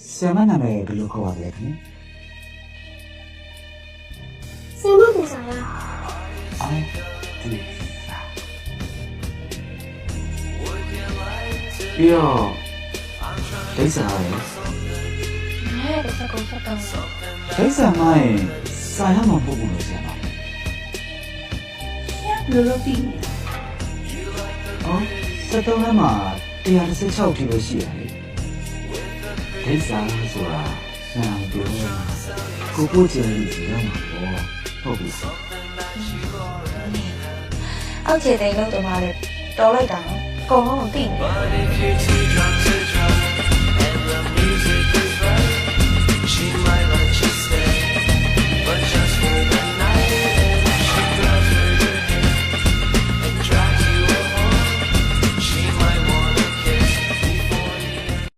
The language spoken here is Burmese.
ဆရာမနာမည်ဘယ်လိုခေါ်ပါလဲခင်စီမတူစားလားအော်ဒီပြီးတော့ဒိတ်ဆာရယ်ငါရဲ့တစ်ချက်ကိုဆက်တော့ဒိတ်ဆာမရင်စာရမှာပို့ဖို့လို့ဆရာမဘယ်လိုလုပ်ပြီးအော်စက်တုံးထဲမှာ116ကီလိုရှိရတယ် ဒိတ်ဆာဆိုတာဆရာပြောကိုကိုကျင်ကြီးရမှာပေါ့ဟုတ်ပြီအောက်ခြေသိမ်းလို့တော့မှလေတော်လိုက်တာနော်အကုန်လုံးကိုသိနေတယ်